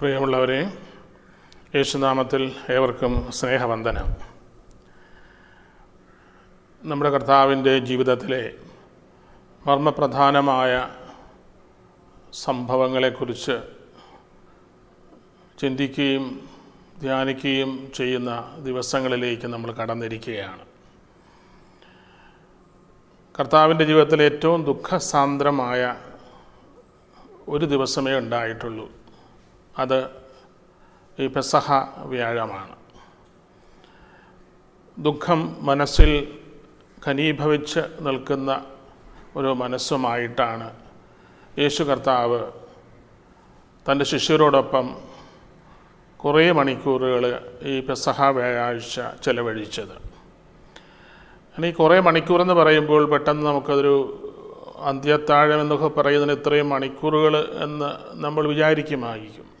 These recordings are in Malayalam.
പ്രിയമുള്ളവരെ യേശുനാമത്തിൽ ഏവർക്കും സ്നേഹവന്ദനം. നമ്മുടെ കർത്താവിന്റെ ജീവിതത്തിലെ മർമ്മപ്രധാനമായ സംഭവങ്ങളെക്കുറിച്ച് ചിന്തിക്കുകയും ധ്യാനിക്കുകയും ചെയ്യുന്ന ദിവസങ്ങളിലേക്ക് നമ്മൾ കടന്നിരിക്കുകയാണ്. കർത്താവിന്റെ ജീവിതത്തിലെ ഏറ്റവും ദുഃഖസാന്ദ്രമായ ഒരു ദിവസമേ ഉണ്ടായിട്ടുള്ളൂ. അത് ഈ പെസഹ വ്യാഴമാണ്. ദുഃഖം മനസ്സിൽ ഖനീഭവിച്ച് നിൽക്കുന്ന ഒരു മനസ്സുമായിട്ടാണ് യേശു കർത്താവ് തന്റെ ശിഷ്യരോടൊപ്പം കുറേ മണിക്കൂറുകൾ ഈ പെസഹ വ്യാഴാഴ്ച ചെലവഴിച്ചത്. ഈ കുറേ മണിക്കൂറെന്ന് പറയുമ്പോൾ പെട്ടെന്ന് നമുക്കതൊരു അന്ത്യത്താഴം എന്നൊക്കെ പറയുന്നതിന് ഇത്രയും മണിക്കൂറുകൾ എന്ന് നമ്മൾ വിചാരിക്കുമായിരിക്കും.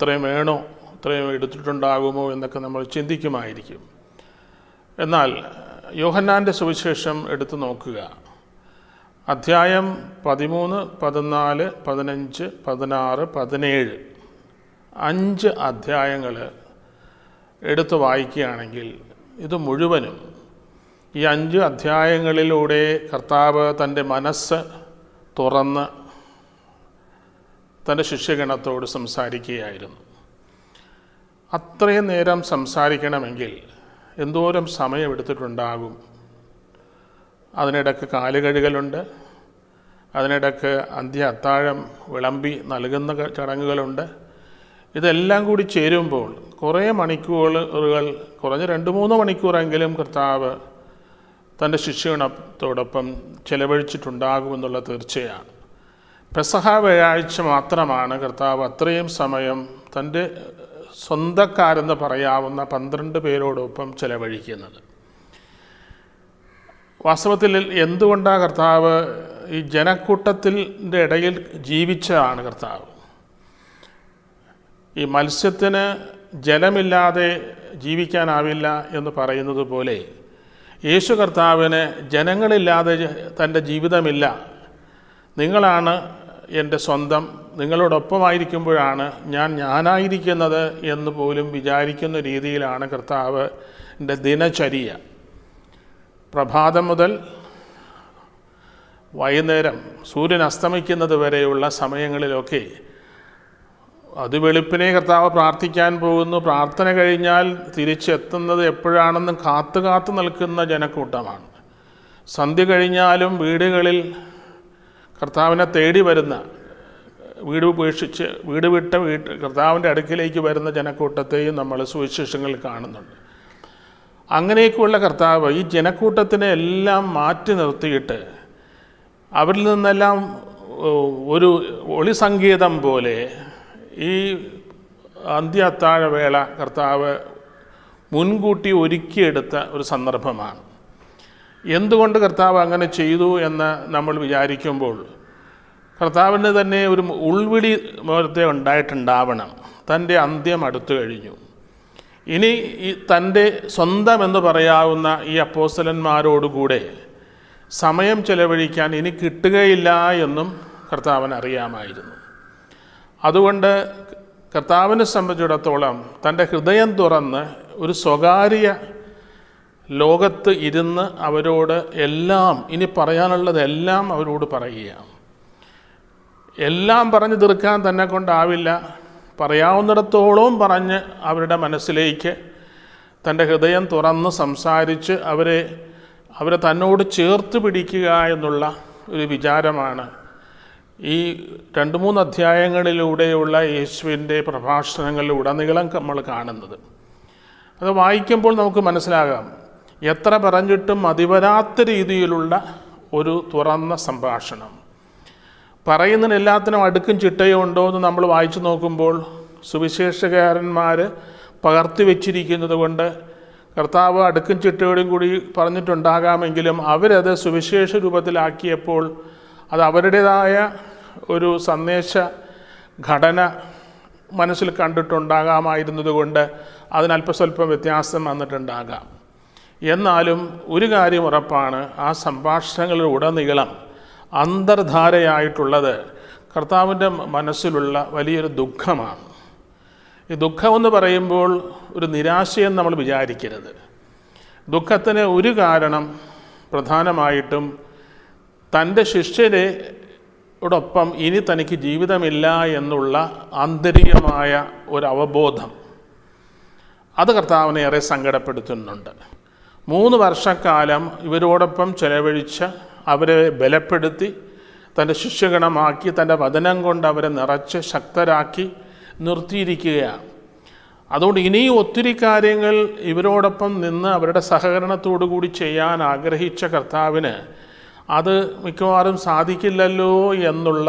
അത്രയും വേണോ? ഇത്രയും എടുത്തിട്ടുണ്ടാകുമോ എന്നൊക്കെ നമ്മൾ ചിന്തിക്കുമായിരിക്കും. എന്നാൽ യോഹന്നാന്റെ സുവിശേഷം എടുത്തു നോക്കുക. അധ്യായം പതിമൂന്ന് പതിനാല് പതിനഞ്ച് പതിനാറ് പതിനേഴ്. അഞ്ച് അധ്യായങ്ങൾ എടുത്തു വായിക്കുകയാണെങ്കിൽ ഇത് മുഴുവനും ഈ അഞ്ച് അധ്യായങ്ങളിലൂടെ കർത്താവ് തന്റെ മനസ്സ് തുറന്ന് തന്റെ ശിഷ്യഗണത്തോട് സംസാരിക്കുകയായിരുന്നു. അത്രയും നേരം സംസാരിക്കണമെങ്കിൽ എന്തോരം സമയമെടുത്തിട്ടുണ്ടാകും? അതിനിടക്ക് കാലുകഴുകലുണ്ട്. അതിനിടക്ക് അന്ത്യ അത്താഴം വിളമ്പി നൽകുന്ന ചടങ്ങുകളുണ്ട്. ഇതെല്ലാം കൂടി ചേരുമ്പോൾ കുറേ മണിക്കൂറുകൾ കുറഞ്ഞ രണ്ട് മൂന്ന് മണിക്കൂറെങ്കിലും കർത്താവ് തന്റെ ശിഷ്യഗണത്തോടൊപ്പം ചെലവഴിച്ചിട്ടുണ്ടാകുമെന്നുള്ള തീർച്ചയാണ്. പെസഹ വ്യാഴാഴ്ച മാത്രമാണ് കർത്താവ് അത്രയും സമയം തന്റെ സ്വന്തക്കാരെന്ന് പറയാവുന്ന പന്ത്രണ്ട് പേരോടൊപ്പം ചെലവഴിക്കുന്നത്. വാസ്തവത്തിൽ എന്തുകൊണ്ടാണ് കർത്താവ് ഈ ജനക്കൂട്ടത്തിന്റെ ഇടയിൽ ജീവിച്ചതാണ് കർത്താവ്? ഈ മത്സ്യത്തിന് ജലമില്ലാതെ ജീവിക്കാനാവില്ല എന്ന് പറയുന്നത് പോലെ യേശു കർത്താവിന് ജനങ്ങളില്ലാതെ തന്റെ ജീവിതമില്ല. നിങ്ങളാണ് എന്റെ സ്വന്തം നിങ്ങളോടൊപ്പമായിരിക്കുമ്പോഴാണ് ഞാൻ ഞാനായിരിക്കുന്നത് എന്ന് പോലും വിചാരിക്കുന്ന രീതിയിലാണ് കർത്താവ് എന്റെ ദിനചര്യ. പ്രഭാതം മുതൽ വൈകുന്നേരം സൂര്യൻ അസ്തമിക്കുന്നത് വരെയുള്ള സമയങ്ങളിലൊക്കെ അത് വെളുപ്പിനെ കർത്താവ് പ്രാർത്ഥിക്കാൻ പോകുന്നു. പ്രാർത്ഥന കഴിഞ്ഞാൽ തിരിച്ചെത്തുന്നത് എപ്പോഴാണെന്നും കാത്തു കാത്തു നിൽക്കുന്ന ജനക്കൂട്ടമാണ്. സന്ധ്യ കഴിഞ്ഞാലും വീടുകളിൽ കർത്താവിനെ തേടി വരുന്ന വീട് ഉപേക്ഷിച്ച് വീട് വിട്ട വീട്ട് കർത്താവിന്റെ അടുക്കിലേക്ക് വരുന്ന ജനക്കൂട്ടത്തെയും നമ്മൾ സുവിശേഷങ്ങളിൽ കാണുന്നുണ്ട്. അങ്ങനെയൊക്കെയുള്ള കർത്താവ് ഈ ജനക്കൂട്ടത്തിനെ എല്ലാം മാറ്റി നിർത്തിയിട്ട് അവരിൽ നിന്നെല്ലാം ഒരു ഒളി സംഗീതം പോലെ ഈ അന്ത്യ അത്താഴവേള കർത്താവ് മുൻകൂട്ടി ഒരുക്കിയെടുത്ത ഒരു സന്ദർഭമാണ്. എന്തുകൊണ്ട് കർത്താവ് അങ്ങനെ ചെയ്തു എന്ന് നമ്മൾ വിചാരിക്കുമ്പോൾ കർത്താവിന് തന്നെ ഒരു ഉൾവിളി പോലത്തെ ഉണ്ടായിട്ടുണ്ടാവണം. തന്റെ അന്ത്യം അടുത്തു കഴിഞ്ഞു. ഇനി ഈ തന്റെ സ്വന്തം എന്ന് പറയാവുന്ന ഈ അപ്പോസ്റ്റലന്മാരോടുകൂടെ സമയം ചെലവഴിക്കാൻ ഇനി കിട്ടുകയില്ല എന്നും കർത്താവിന് അറിയാമായിരുന്നു. അതുകൊണ്ട് കർത്താവിനെ സംബന്ധിച്ചിടത്തോളം തന്റെ ഹൃദയം തുറന്ന് ഒരു സ്വകാര്യ ലോകത്ത് ഇരുന്ന് അവരോട് എല്ലാം ഇനി പറയാനുള്ളതെല്ലാം അവരോട് പറയുകയാണ്. എല്ലാം പറഞ്ഞു തീർക്കാൻ തന്നെ കൊണ്ടാവില്ല. പറയാവുന്നിടത്തോളം പറഞ്ഞ് അവരുടെ മനസ്സിലേക്ക് തന്റെ ഹൃദയം തുറന്ന് സംസാരിച്ച് അവരെ അവരെ തന്നോട് ചേർത്ത് പിടിക്കുക എന്നുള്ള ഒരു വിചാരമാണ് ഈ രണ്ട് മൂന്ന് അധ്യായങ്ങളിലൂടെയുള്ള യേശുവിന്റെ പ്രഭാഷണങ്ങളിലുടനീളം നമ്മൾ കാണുന്നത്. അത് വായിക്കുമ്പോൾ നമുക്ക് മനസ്സിലാകാം. എത്ര പറഞ്ഞിട്ടും മതിവരാത്ത രീതിയിലുള്ള ഒരു തുറന്ന സംഭാഷണം. പറയുന്നതിന് എല്ലാത്തിനും അടുക്കും ചിട്ടയോ ഉണ്ടോ എന്ന് നമ്മൾ വായിച്ചു നോക്കുമ്പോൾ സുവിശേഷകാരന്മാർ പകർത്തി വച്ചിരിക്കുന്നത് കൊണ്ട് കർത്താവ് അടുക്കും ചിട്ടയോടും കൂടി പറഞ്ഞിട്ടുണ്ടാകാമെങ്കിലും അവരത് സുവിശേഷ രൂപത്തിലാക്കിയപ്പോൾ അത് അവരുടേതായ ഒരു സന്ദേശ ഘടന മനസ്സിൽ കണ്ടിട്ടുണ്ടാകാമായിരുന്നതുകൊണ്ട് അതിനല്പസ്വല്പം വ്യത്യാസം വന്നിട്ടുണ്ടാകാം. എന്നാലും ഒരു കാര്യം ഉറപ്പാണ് ആ സംഭാഷണങ്ങളിലുടനീളം അന്തർധാരയായിട്ടുള്ളത് കർത്താവിന്റെ മനസ്സിലുള്ള വലിയൊരു ദുഃഖമാണ്. ഈ ദുഃഖമെന്ന് പറയുമ്പോൾ ഒരു നിരാശയെന്ന് നമ്മൾ വിചാരിക്കരുത്. ദുഃഖത്തിന് ഒരു കാരണം പ്രധാനമായിട്ടും തന്റെ ശിഷ്യരെ ോടൊപ്പം ഇനി തനിക്ക് ജീവിതമില്ല എന്നുള്ള ആന്തരികമായ ഒരു അവബോധം അത് കർത്താവിനെ ഏറെ സങ്കടപ്പെടുത്തുന്നുണ്ട്. മൂന്ന് വർഷക്കാലം ഇവരോടൊപ്പം ചെലവഴിച്ച് അവരെ ബലപ്പെടുത്തി തന്റെ ശിഷ്യഗണമാക്കി തന്റെ വചനം കൊണ്ട് അവരെ നിറച്ച് ശക്തരാക്കി നിർത്തിയിരിക്കുകയാണ്. അതുകൊണ്ട് ഇനിയും ഒത്തിരി കാര്യങ്ങൾ ഇവരോടൊപ്പം നിന്ന് അവരുടെ സഹകരണത്തോടു കൂടി ചെയ്യാൻ ആഗ്രഹിച്ച കർത്താവിന് അത് മിക്കവാറും സാധിക്കില്ലല്ലോ എന്നുള്ള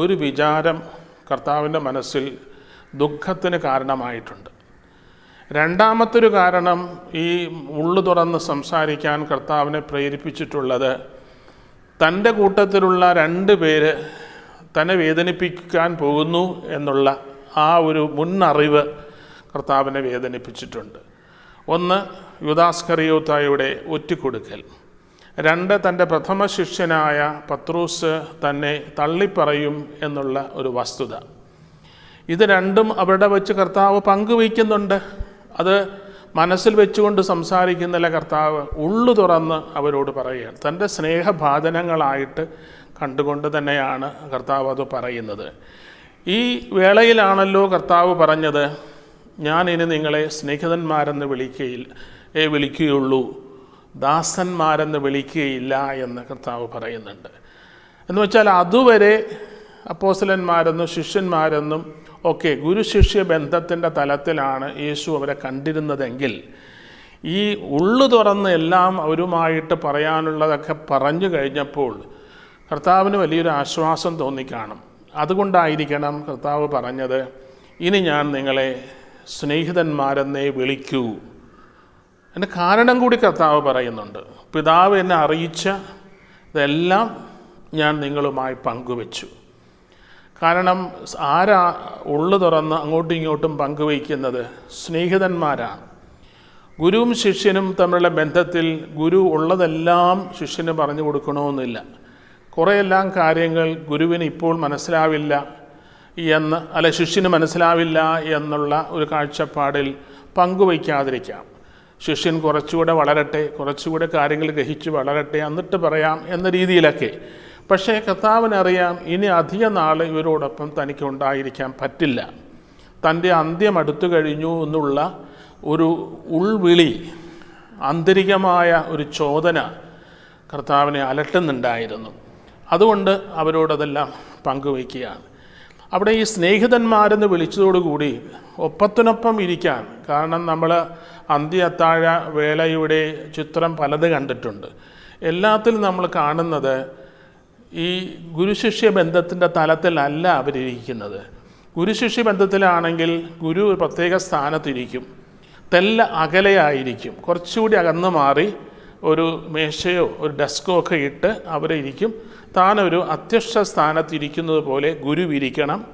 ഒരു വിചാരം കർത്താവിന്റെ മനസ്സിൽ ദുഃഖത്തിന് കാരണമായിട്ടുണ്ട്. രണ്ടാമത്തൊരു കാരണം ഈ ഉള്ളു തുറന്ന് സംസാരിക്കാൻ കർത്താവിനെ പ്രേരിപ്പിച്ചിട്ടുള്ളത് തന്റെ കൂട്ടത്തിലുള്ള രണ്ട് പേര് തന്നെ വേദനിപ്പിക്കാൻ പോകുന്നു എന്നുള്ള ആ ഒരു മുന്നറിവ് കർത്താവിനെ വേദനിപ്പിച്ചിട്ടുണ്ട്. ഒന്ന് യുദാസ്കറിയോത്തായുടെ ഒറ്റിക്കൊടുക്കൽ രണ്ട് തന്റെ പ്രഥമ ശിഷ്യനായ പത്രൂസ് തന്നെ തള്ളിപ്പറയും എന്നുള്ള ഒരു വസ്തുത. ഇത് രണ്ടും അവിടെ വെച്ച് കർത്താവ് പങ്കുവയ്ക്കുന്നുണ്ട്. അത് മനസ്സിൽ വെച്ചുകൊണ്ട് സംസാരിക്കുന്നില്ല കർത്താവ്? ഉള്ളു തുറന്ന് അവരോട് പറയുകയാണ്. തന്റെ സ്നേഹഭാചനങ്ങളായിട്ട് കണ്ടുകൊണ്ട് തന്നെയാണ് കർത്താവ് അത് പറയുന്നത്. ഈ വേളയിലാണല്ലോ കർത്താവ് പറഞ്ഞത് ഞാൻ ഇനി നിങ്ങളെ സ്നേഹിതന്മാരെന്ന് വിളിക്കുകയില്ല വിളിക്കുകയുള്ളൂ. ദാസന്മാരെന്ന് വിളിക്കുകയില്ല എന്ന് കർത്താവ് പറയുന്നുണ്ട്. എന്ന് വെച്ചാൽ അതുവരെ അപ്പോസലന്മാരെന്നും ശിഷ്യന്മാരെന്നും ഒക്കെ ഗുരുശിഷ്യ ബന്ധത്തിന്റെ തലത്തിലാണ് യേശു അവരെ കണ്ടിരുന്നതെങ്കിൽ ഈ ഉള്ളു തുറന്ന് എല്ലാം അവരുമായിട്ട് പറയാനുള്ളതൊക്കെ പറഞ്ഞു കഴിഞ്ഞപ്പോൾ കർത്താവിന് വലിയൊരു ആശ്വാസം തോന്നിക്കാണും. അതുകൊണ്ടായിരിക്കണം കർത്താവ് പറഞ്ഞത് ഇനി ഞാൻ നിങ്ങളെ സ്നേഹിതന്മാരെന്നേ വിളിക്കൂ. എന്റെ കാരണം കൂടി കർത്താവ് പറയുന്നുണ്ട്. പിതാവ് എന്നെ അറിയിച്ച ഇതെല്ലാം ഞാൻ നിങ്ങളുമായി പങ്കുവച്ചു. കാരണം ആരാ ഉള്ളു തുറന്ന് അങ്ങോട്ടും ഇങ്ങോട്ടും പങ്കുവയ്ക്കുന്നത്? സ്നേഹിതന്മാരാണ് ഗുരുവും ശിഷ്യനും തമ്മിലുള്ള ബന്ധത്തിൽ ഗുരു ഉള്ളതെല്ലാം ശിഷ്യന് പറഞ്ഞു കൊടുക്കണമെന്നില്ല. കുറേയെല്ലാം കാര്യങ്ങൾ ഗുരുവിന് ഇപ്പോൾ മനസ്സിലാവില്ല എന്ന് അല്ല ശിഷ്യന് മനസ്സിലാവില്ല എന്നുള്ള ഒരു കാഴ്ചപ്പാടിൽ പങ്കുവയ്ക്കാതിരിക്കാം. ശിഷ്യൻ കുറച്ചുകൂടെ വളരട്ടെ കുറച്ചുകൂടെ കാര്യങ്ങൾ ഗ്രഹിച്ച് വളരട്ടെ എന്നിട്ട് പറയാം എന്ന രീതിയിലൊക്കെ പക്ഷേ കർത്താവിനറിയാം ഇനി അധിക നാൾ ഇവരോടൊപ്പം തനിക്ക് ഉണ്ടായിരിക്കാൻ പറ്റില്ല. തന്റെ അന്ത്യം അടുത്തു കഴിഞ്ഞു എന്നുള്ള ഒരു ഉൾവിളി ആന്തരികമായ ഒരു ചോദന കർത്താവിനെ അലട്ടുന്നുണ്ടായിരുന്നു. അതുകൊണ്ട് അവരോടതെല്ലാം പങ്കുവയ്ക്കുകയാണ്. അവിടെ ഈ സ്നേഹിതന്മാരെന്ന് വിളിച്ചതോടുകൂടി ഒപ്പത്തിനൊപ്പം ഇരിക്കാൻ കാരണം നമ്മൾ അന്ത്യത്താഴ വേളയുടെ ചിത്രം പലത് കണ്ടിട്ടുണ്ട്. എല്ലാത്തിലും നമ്മൾ കാണുന്നത് ഈ ഗുരുശിഷ്യ ബന്ധത്തിന്റെ തലത്തിലല്ല അവരിയ്ക്കുന്നത് ഗുരുശിഷ്യ ബന്ധത്തിലാണെങ്കിൽ ഗുരു ഒരു പ്രത്യേക സ്ഥാനത്തിരിക്കും. തെല്ല അകലെയായിരിക്കും. കുറച്ചുകൂടി അകന്നു മാറി ഒരു മേശയോ ഒരു ഡെസ്കോ ഒക്കെ ഇട്ട് അവരെ ഇരിക്കും താനൊരു അധ്യക്ഷ സ്ഥാനത്തിരിക്കുന്നത് പോലെ ഗുരു ഇരിക്കണം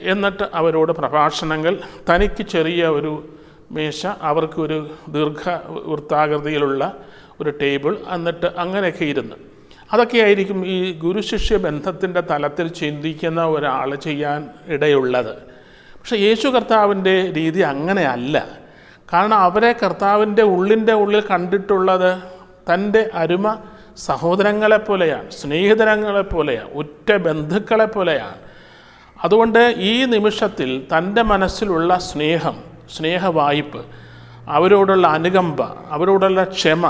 എന്നിട്ട് അവരോട് പ്രഭാഷണങ്ങൾ. തനിക്ക് ചെറിയ ഒരു മേശ അവർക്കൊരു ദീർഘ വൃത്താകൃതിയിലുള്ള ഒരു ടേബിൾ. എന്നിട്ട് അങ്ങനെയൊക്കെ ഇരുന്ന്. അതൊക്കെയായിരിക്കും ഈ ഗുരുശിഷ്യ ബന്ധത്തിന്റെ തലത്തിൽ ചിന്തിക്കുന്ന ഒരാൾ ചെയ്യാൻ ഇടയുള്ളത്. പക്ഷേ യേശു കർത്താവിന്റെ രീതി അങ്ങനെയല്ല കാരണം അവരെ കർത്താവിന്റെ ഉള്ളിന്റെ ഉള്ളിൽ കണ്ടിട്ടുള്ളത് തന്റെ അരുമ സഹോദരങ്ങളെപ്പോലെയാണ് സ്നേഹിതരങ്ങളെപ്പോലെയാണ് സ്നേഹിതരങ്ങളെ പോലെയാണ് ഉറ്റ ബന്ധുക്കളെ പോലെയാണ്. അതുകൊണ്ട് ഈ നിമിഷത്തിൽ തന്റെ മനസ്സിലുള്ള സ്നേഹം സ്നേഹവായ്പ് അവരോടുള്ള അനുകമ്പ അവരോടുള്ള ക്ഷമ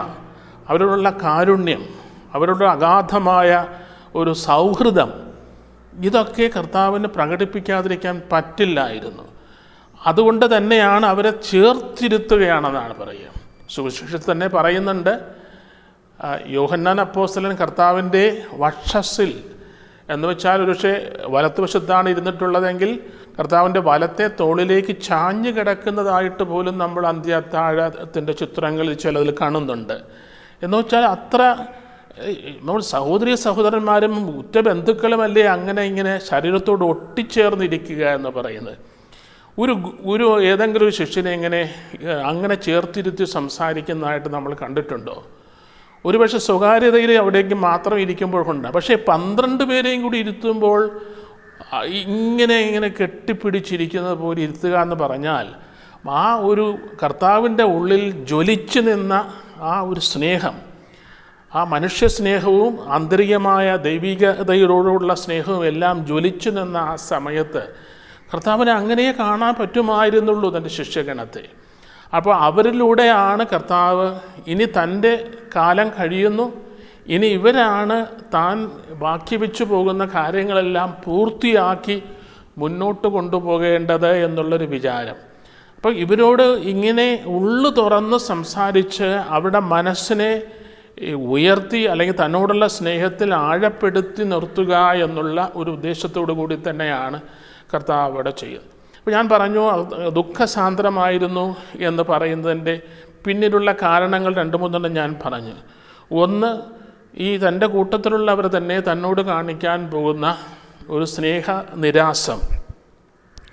അവരോടുള്ള കാരുണ്യം അവരുടെ അഗാധമായ ഒരു സൗഹൃദം ഇതൊക്കെ കർത്താവിന് പ്രകടിപ്പിക്കാതിരിക്കാൻ പറ്റില്ലായിരുന്നു. അതുകൊണ്ട് തന്നെയാണ് അവരെ ചേർത്തിരുത്തുകയാണെന്നാണ് പറയുക. സുവിശേഷത്തിൽ തന്നെ പറയുന്നുണ്ട് യോഹന്നാൻ അപ്പോസ്തലൻ കർത്താവിന്റെ വക്ഷസിൽ എന്ന് വെച്ചാൽ ഒരുപക്ഷെ വലത്തുവശത്താണ് ഇരുന്നിട്ടുള്ളതെങ്കിൽ കർത്താവിന്റെ വലത്തെ തോളിലേക്ക് ചാഞ്ഞു കിടക്കുന്നതായിട്ട് പോലും നമ്മൾ അന്ത്യത്താഴത്തിന്റെ ചിത്രങ്ങളിൽ ചിലതിൽ കാണുന്നുണ്ട്. എന്ന് വെച്ചാൽ അത്ര നമ്മൾ സഹോദരി സഹോദരന്മാരും ഉറ്റ ബന്ധുക്കളുമല്ലേ അങ്ങനെ ഇങ്ങനെ ശരീരത്തോട് ഒട്ടിച്ചേർന്നിരിക്കുക എന്ന് പറയുന്നത്? ഒരു ഒരു ഏതെങ്കിലും ഒരു ശിഷ്യനെ ഇങ്ങനെ അങ്ങനെ ചേർത്തിരുത്തി സംസാരിക്കുന്നതായിട്ട് നമ്മൾ കണ്ടിട്ടുണ്ടോ? ഒരുപക്ഷെ സ്വകാര്യതയിൽ അവിടേക്ക് മാത്രം ഇരിക്കുമ്പോഴുണ്ട് പക്ഷേ പന്ത്രണ്ട് പേരെയും കൂടി ഇരുത്തുമ്പോൾ ഇങ്ങനെ ഇങ്ങനെ കെട്ടിപ്പിടിച്ചിരിക്കുന്നത് പോലെ ഇരുത്തുക എന്ന് പറഞ്ഞാൽ ആ ഒരു കർത്താവിന്റെ ഉള്ളിൽ ജ്വലിച്ചു നിന്ന ആ ഒരു സ്നേഹം ആ മനുഷ്യ സ്നേഹവും ആന്തരികമായ ദൈവികതയോടുള്ള സ്നേഹവും എല്ലാം ജ്വലിച്ചു നിന്ന ആ സമയത്ത് കർത്താവിനെ അങ്ങനെ കാണാൻ പറ്റുമായിരുന്നുള്ളൂ തന്റെ ശിഷ്യഗണത്തെ. അപ്പോൾ അവരിലൂടെയാണ് കർത്താവ് ഇനി തന്റെ കാലം കഴിയുന്നു. ഇനി ഇവരാണ് താൻ ബാക്കി വെച്ചു പോകുന്ന കാര്യങ്ങളെല്ലാം പൂർത്തിയാക്കി മുന്നോട്ട് കൊണ്ടുപോകേണ്ടത് എന്നുള്ളൊരു വിചാരം. അപ്പോൾ ഇവരോട് ഇങ്ങനെ ഉള്ളു തുറന്ന് സംസാരിച്ച് അവരുടെ മനസ്സിനെ ഉയർത്തി അല്ലെങ്കിൽ തന്നോടുള്ള സ്നേഹത്തിൽ ആഴപ്പെടുത്തി നിർത്തുക എന്നുള്ള ഒരു ഉദ്ദേശത്തോടു കൂടി തന്നെയാണ് കർത്താവ് അവിടെ ചെയ്യുന്നത്. അപ്പോൾ ഞാൻ പറഞ്ഞു ദുഃഖസാന്ദ്രമായിരുന്നു എന്ന് പറയുന്നതിന്റെ പിന്നിലുള്ള കാരണങ്ങൾ രണ്ട് മൂന്നെണ്ണം ഞാൻ പറഞ്ഞു. ഒന്ന് ഈ തന്റെ കൂട്ടത്തിലുള്ളവർ തന്നെ തന്നോട് കാണിക്കാൻ പോകുന്ന ഒരു സ്നേഹ നിരാസം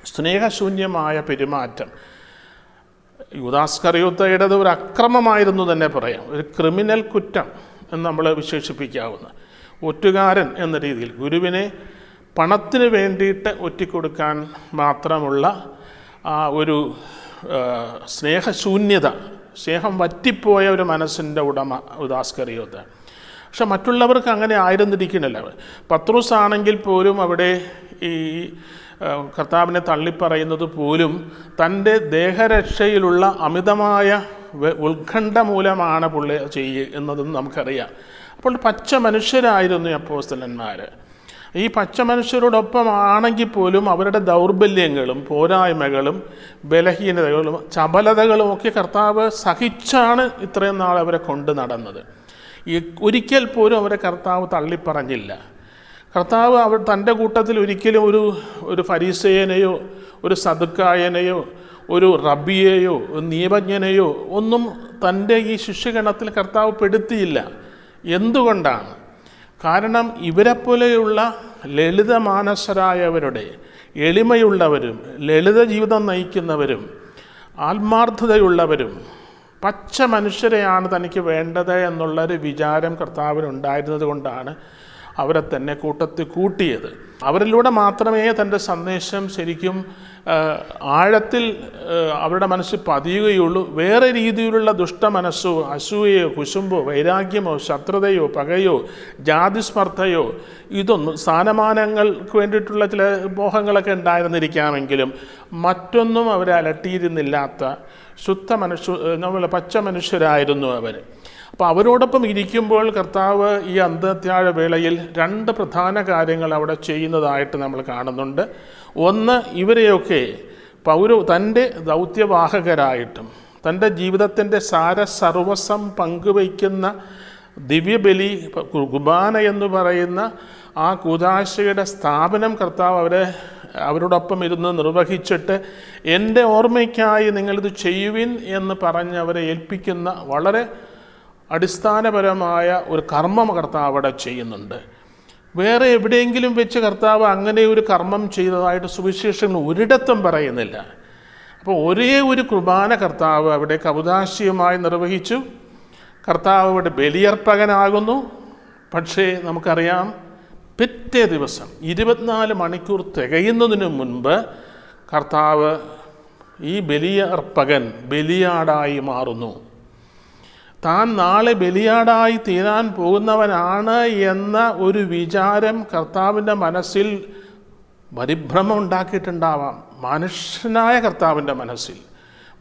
സ്നേഹശൂന്യമായ പെരുമാറ്റം. യുദാസ്കറിയുത്തയുടേത് ഒരു അക്രമമായിരുന്നു തന്നെ പറയാം. ഒരു ക്രിമിനൽ കുറ്റം എന്ന് നമ്മൾ വിശേഷിപ്പിക്കാവുന്ന ഒറ്റുകാരൻ എന്ന രീതിയിൽ ഗുരുവിനെ പണത്തിന് വേണ്ടിയിട്ട് ഒറ്റിക്കൊടുക്കാൻ മാത്രമുള്ള ഒരു സ്നേഹശൂന്യത സ്നേഹം വറ്റിപ്പോയ ഒരു മനസ്സിന്റെ ഉടമ ഉദാസ്കറിയോത്ത് പക്ഷെ മറ്റുള്ളവർക്ക് അങ്ങനെ ആയിരുന്നിരിക്കണല്ലോ പത്രോസ് ആണെങ്കിൽ പോലും അവിടെ ഈ കർത്താവിനെ തള്ളിപ്പറയുന്നത് പോലും തന്റെ ദേഹരക്ഷയിലുള്ള അമിതമായ ഉത്കണ്ഠ മൂലമാണ് പുള്ളി ചെയ്യുക എന്നതും നമുക്കറിയാം. അപ്പോൾ പച്ച മനുഷ്യരായിരുന്നു അപ്പോസ്തലന്മാർ ഈ പച്ച മനുഷ്യരോടൊപ്പം ആണെങ്കിൽ പോലും അവരുടെ ദൗർബല്യങ്ങളും പോരായ്മകളും ബലഹീനതകളും ചപലതകളും ഒക്കെ കർത്താവ് സഹിച്ചാണ് ഇത്രയും നാൾ അവരെ കൊണ്ട് നടന്നത്. ഒരിക്കൽ പോലും അവരെ കർത്താവ് തള്ളിപ്പറഞ്ഞില്ല. കർത്താവ് അവർ തന്റെ കൂട്ടത്തിൽ ഒരിക്കലും ഒരു ഒരു ഫരീസയനെയോ ഒരു സദുക്കായനെയോ ഒരു റബിയെയോ നിയമജ്ഞനെയോ ഒന്നും തന്റെ ഈ ശിഷ്യഗണത്തിൽ കർത്താവ് പെടുത്തിയില്ല. എന്തുകൊണ്ടാണ്? കാരണം ഇവരെപ്പോലെയുള്ള ലളിതമാനസരായവരുടെ എളിമയുള്ളവരും ലളിത ജീവിതം നയിക്കുന്നവരും ആത്മാർത്ഥതയുള്ളവരും പച്ച മനുഷ്യരെയാണ് തനിക്ക് വേണ്ടത് എന്നുള്ളൊരു വിചാരം കർത്താവിനുണ്ടായിരുന്നത് കൊണ്ടാണ് അവരെ തന്നെ കൂട്ടത്തിൽ കൂട്ടിയത്. അവരിലൂടെ മാത്രമേ തന്റെ സന്ദേശം ശരിക്കും ആഴത്തിൽ അവരുടെ മനസ്സിൽ പതിയുകയുള്ളൂ. വേറെ രീതിയിലുള്ള ദുഷ്ടമനസ്സോ അസൂയയോ കുശുമ്പോ വൈരാഗ്യമോ ശത്രുതയോ പകയോ ജാതിസ്മർദ്ധയോ ഇതൊന്നും സ്ഥാനമാനങ്ങൾക്ക് വേണ്ടിയിട്ടുള്ള ചില മോഹങ്ങളൊക്കെ ഉണ്ടായിരുന്നിരിക്കാമെങ്കിലും മറ്റൊന്നും അവരെ അലട്ടിയിരുന്നില്ലാത്ത ശുദ്ധ മനുഷ്യ നമ്മൾ പച്ച മനുഷ്യരായിരുന്നു അവർ അപ്പോൾ അവരോടൊപ്പം ഇരിക്കുമ്പോൾ കർത്താവ് ഈ അന്ത്യത്യാഴ വേളയിൽ രണ്ട് പ്രധാന കാര്യങ്ങൾ അവിടെ ചെയ്യുന്നതായിട്ട് നമ്മൾ കാണുന്നുണ്ട്. ഒന്ന് ഇവരെയൊക്കെ പൗര തന്റെ ദൗത്യവാഹകരായിട്ടും തന്റെ ജീവിതത്തിന്റെ സാര സർവസം പങ്കുവയ്ക്കുന്ന ദിവ്യബലി കുർബാന എന്ന് പറയുന്ന ആ കൂതാശയുടെ സ്ഥാപനം കർത്താവ് അവരെ അവരോടൊപ്പം ഇരുന്ന് നിർവഹിച്ചിട്ട് എന്റെ ഓർമ്മയ്ക്കായി നിങ്ങളിത് ചെയ്യുവിൻ എന്ന് പറഞ്ഞ് അവരെ ഏൽപ്പിക്കുന്ന വളരെ അടിസ്ഥാനപരമായ ഒരു കർമ്മം കർത്താവ് അവിടെ ചെയ്യുന്നുണ്ട്. വേറെ എവിടെയെങ്കിലും വെച്ച് കർത്താവ് അങ്ങനെ ഒരു കർമ്മം ചെയ്തതായിട്ട് സുവിശേഷങ്ങൾ ഒരിടത്തും പറയുന്നില്ല. അപ്പോൾ ഒരേ ഒരു കുർബാന കർത്താവ് അവിടെ കൗതാശികമായി നിർവഹിച്ചു. കർത്താവ് അവിടെ ബലിയർപ്പകനാകുന്നു. പക്ഷേ നമുക്കറിയാം പിറ്റേ ദിവസം ഇരുപത്തിനാല് മണിക്കൂർ തികയുന്നതിന് മുൻപ് കർത്താവ് ഈ ബലിയർപ്പകൻ ബലിയാടായി മാറുന്നു. താൻ നാളെ ബലിയാടായി തീരാൻ പോകുന്നവനാണ് എന്ന ഒരു വിചാരം കർത്താവിന്റെ മനസ്സിൽ പരിഭ്രമം ഉണ്ടാക്കിയിട്ടുണ്ടാവാം മനുഷ്യനായ കർത്താവിന്റെ മനസ്സിൽ.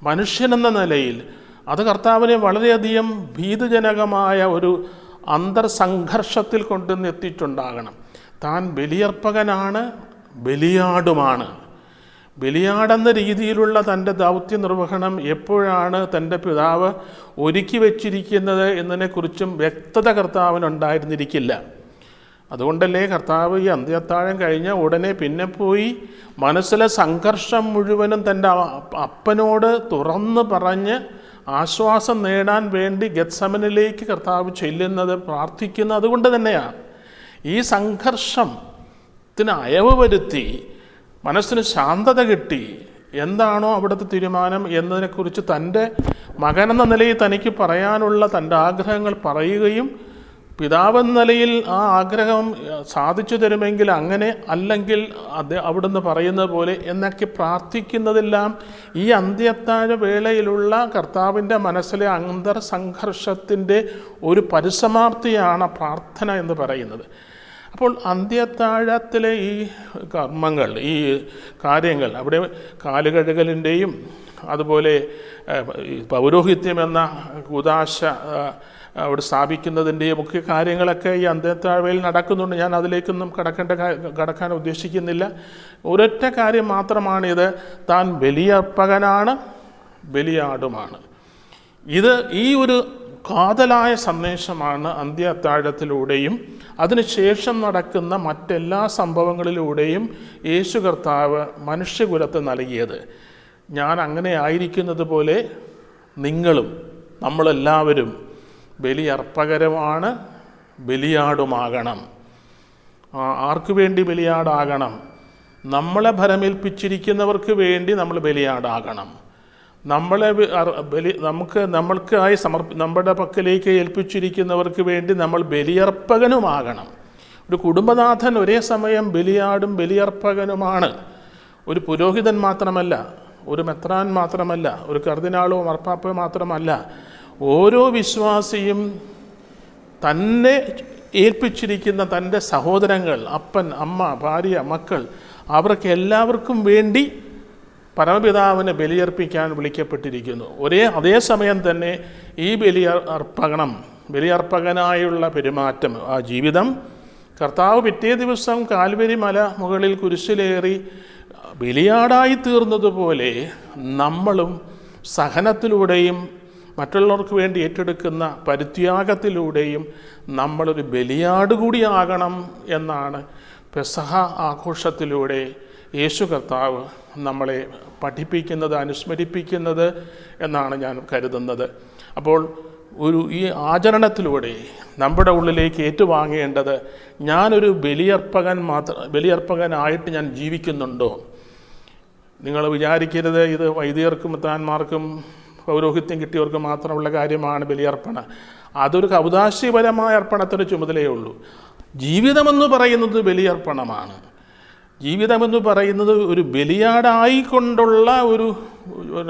മനുഷ്യനെന്ന നിലയിൽ അത് കർത്താവിനെ വളരെയധികം ഭീതജനകമായ ഒരു അന്തർസംഘർഷത്തിൽ കൊണ്ടുവന്ന് എത്തിയിട്ടുണ്ടാകണം താൻ ബലിയർപ്പകനാണ് ബലിയാടുമാണ്. ബലിയാടെന്ന രീതിയിലുള്ള തന്റെ ദൗത്യ നിർവഹണം എപ്പോഴാണ് തന്റെ പിതാവ് ഒരുക്കി വച്ചിരിക്കുന്നത് എന്നതിനെക്കുറിച്ചും വ്യക്തത കർത്താവിനുണ്ടായിരുന്നിരിക്കില്ല അതുകൊണ്ടല്ലേ കർത്താവ് ഈ അന്ത്യത്താഴം കഴിഞ്ഞ ഉടനെ പിന്നെ പോയി മനസ്സിലെ സംഘർഷം മുഴുവനും തന്റെ അപ്പനോട് തുറന്ന് പറഞ്ഞ് ആശ്വാസം നേടാൻ വേണ്ടി ഗത്സമനിലേക്ക് കർത്താവ് ചെല്ലുന്നത് പ്രാർത്ഥിക്കുന്നത് അതുകൊണ്ട് തന്നെയാണ് ഈ സംഘർഷത്തിന് അയവ് വരുത്തി മനസ്സിന് ശാന്തത കിട്ടി. എന്താണോ അവിടുത്തെ തീരുമാനം എന്നതിനെക്കുറിച്ച് തന്റെ മകനെന്ന നിലയിൽ തനിക്ക് പറയാനുള്ള തന്റെ ആഗ്രഹങ്ങൾ പറയുകയും പിതാവെന്ന നിലയിൽ ആ ആഗ്രഹം സാധിച്ചു തരുമെങ്കിൽ അങ്ങനെ അല്ലെങ്കിൽ അത് അവിടുന്ന് പറയുന്നത് പോലെ എന്നൊക്കെ പ്രാർത്ഥിക്കുന്നതെല്ലാം ഈ അന്ത്യത്താഴ വേളയിലുള്ള കർത്താവിന്റെ മനസ്സിലെ അന്തർ സംഘർഷത്തിന്റെ ഒരു പരിസമാപ്തിയാണ് പ്രാർത്ഥന എന്ന് പറയുന്നത്. അപ്പോൾ അന്ത്യത്താഴത്തിലെ ഈ കർമ്മങ്ങൾ ഈ കാര്യങ്ങൾ അവിടെ കാലുകഴുകലിന്റെയും അതുപോലെ പൗരോഹിത്യം എന്ന കുതാശ അവിടെ സ്ഥാപിക്കുന്നതിന്റെയും ഒക്കെ കാര്യങ്ങളൊക്കെ ഈ അന്ത്യത്താഴ്വയിൽ നടക്കുന്നുണ്ട്. ഞാൻ അതിലേക്കൊന്നും കടക്കേണ്ട കടക്കാൻ ഉദ്ദേശിക്കുന്നില്ല. ഒരൊറ്റ കാര്യം മാത്രമാണിത്. താൻ ബലിയർപ്പകനാണ് ബലിയാടുമാണ്. ഇത് ഈ ഒരു കാതലായ സന്ദേശമാണ് അന്ത്യ അത്താഴത്തിലൂടെയും അതിനുശേഷം നടക്കുന്ന മറ്റെല്ലാ സംഭവങ്ങളിലൂടെയും യേശു കർത്താവ് മനുഷ്യകുലത്ത് നൽകിയത്. ഞാൻ അങ്ങനെ ആയിരിക്കുന്നത് പോലെ നിങ്ങളും നമ്മളെല്ലാവരും ബലിയർപ്പകരമാണ് ബലിയാടുമാകണം. ആർക്കു വേണ്ടി ബലിയാടാകണം? നമ്മളെ ഭരമേൽപ്പിച്ചിരിക്കുന്നവർക്ക് വേണ്ടി നമ്മൾ ബലിയാടാകണം. നമ്മളെ ബലി നമുക്ക് നമ്മൾക്കായി സമർപ്പ നമ്മുടെ പക്കലേക്ക് ഏൽപ്പിച്ചിരിക്കുന്നവർക്ക് വേണ്ടി നമ്മൾ ബലിയർപ്പകനുമാകണം. ഒരു കുടുംബനാഥൻ ഒരേ സമയം ബലിയാടും ബലിയർപ്പകനുമാണ്. ഒരു പുരോഹിതൻ മാത്രമല്ല ഒരു മെത്രാൻ മാത്രമല്ല ഒരു കർദിനാളോ മർപ്പാപ്പോ മാത്രമല്ല ഓരോ വിശ്വാസിയും തന്നെ ഏൽപ്പിച്ചിരിക്കുന്ന തന്റെ സഹോദരങ്ങൾ അപ്പൻ അമ്മ ഭാര്യ മക്കൾ അവർക്ക് എല്ലാവർക്കും വേണ്ടി പരമപിതാവിനെ ബലിയർപ്പിക്കാൻ വിളിക്കപ്പെട്ടിരിക്കുന്നു. ഒരേ അതേസമയം തന്നെ ഈ ബലിയർ അർപ്പണം ബലിയർപ്പകനായുള്ള പെരുമാറ്റം ആ ജീവിതം കർത്താവ് പിറ്റേ ദിവസം കാൽവരി മല മുകളിൽ കുരിശിലേറി ബലിയാടായി തീർന്നതുപോലെ നമ്മളും സഹനത്തിലൂടെയും മറ്റുള്ളവർക്ക് വേണ്ടി ഏറ്റെടുക്കുന്ന പരിത്യാഗത്തിലൂടെയും നമ്മളൊരു ബലിയാട് കൂടിയാകണം എന്നാണ് പെസഹ ആഘോഷത്തിലൂടെ യേശു കർത്താവ് നമ്മളെ പഠിപ്പിക്കുന്നത് അനുസ്മരിപ്പിക്കുന്നത് എന്നാണ് ഞാൻ കരുതുന്നത്. അപ്പോൾ ഒരു ഈ ആചരണത്തിലൂടെ നമ്മുടെ ഉള്ളിലേക്ക് ഏറ്റുവാങ്ങേണ്ടത് ഞാനൊരു ബലിയർപ്പകൻ മാത്രം ബലിയർപ്പകനായിട്ട് ഞാൻ ജീവിക്കുന്നുണ്ടോ? നിങ്ങൾ വിചാരിക്കരുത് ഇത് വൈദികർക്കും താന്മാർക്കും പൗരോഹിത്യം കിട്ടിയവർക്ക് മാത്രമുള്ള കാര്യമാണ് ബലിയർപ്പണം. അതൊരു കൗതാശിപരമായ അർപ്പണത്തിന് ചുമതലയേ ഉള്ളൂ. ജീവിതമെന്ന് പറയുന്നത് ബലിയർപ്പണമാണ്. ജീവിതമെന്ന് പറയുന്നത് ഒരു ബലിയാടായിക്കൊണ്ടുള്ള ഒരു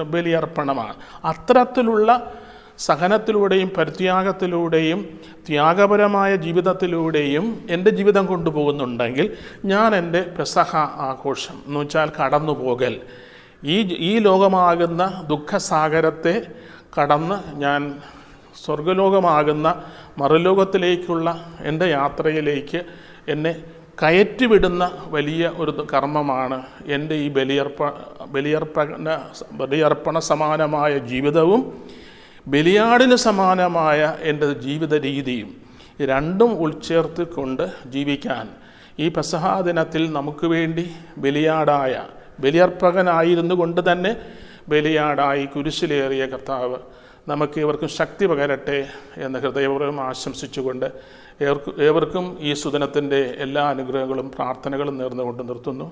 ബലിയർപ്പണമാണ്. അത്തരത്തിലുള്ള സഹനത്തിലൂടെയും പരിത്യാഗത്തിലൂടെയും ത്യാഗപരമായ ജീവിതത്തിലൂടെയും എന്റെ ജീവിതം കൊണ്ടുപോകുന്നുണ്ടെങ്കിൽ ഞാൻ എന്റെ പെസഹ ആഘോഷം എന്ന് വെച്ചാൽ കടന്നു പോകൽ ഈ ഈ ലോകമാകുന്ന ദുഃഖസാഗരത്തെ കടന്ന് ഞാൻ സ്വർഗലോകമാകുന്ന മറുലോകത്തിലേക്കുള്ള എന്റെ യാത്രയിലേക്ക് എന്നെ കയറ്റിവിടുന്ന വലിയ ഒരു കർമ്മമാണ് എന്റെ ഈ ബലിയർപ്പ ബലിയർപ്പണ ബലിയർപ്പണ സമാനമായ ജീവിതവും ബലിയാടിന് സമാനമായ എന്റെ ജീവിത രീതിയും രണ്ടും ഉൾച്ചേർത്ത് കൊണ്ട് ജീവിക്കാൻ ഈ പെസഹാ ദിനത്തിൽ നമുക്ക് വേണ്ടി ബലിയാടായ ബലിയർപ്പകനായിരുന്നു കൊണ്ട് തന്നെ ബലിയാടായി കുരിശിലേറിയ കർത്താവ് നമുക്ക് ഇവർക്കും ശക്തി പകരട്ടെ എന്ന് ഹൃദയപൂർവം ആശംസിച്ചുകൊണ്ട് ഏവർക്കും ഈ സുദിനത്തിന്റെ എല്ലാ അനുഗ്രഹങ്ങളും പ്രാർത്ഥനകളും നേർന്നുകൊണ്ട് നിർത്തുന്നു.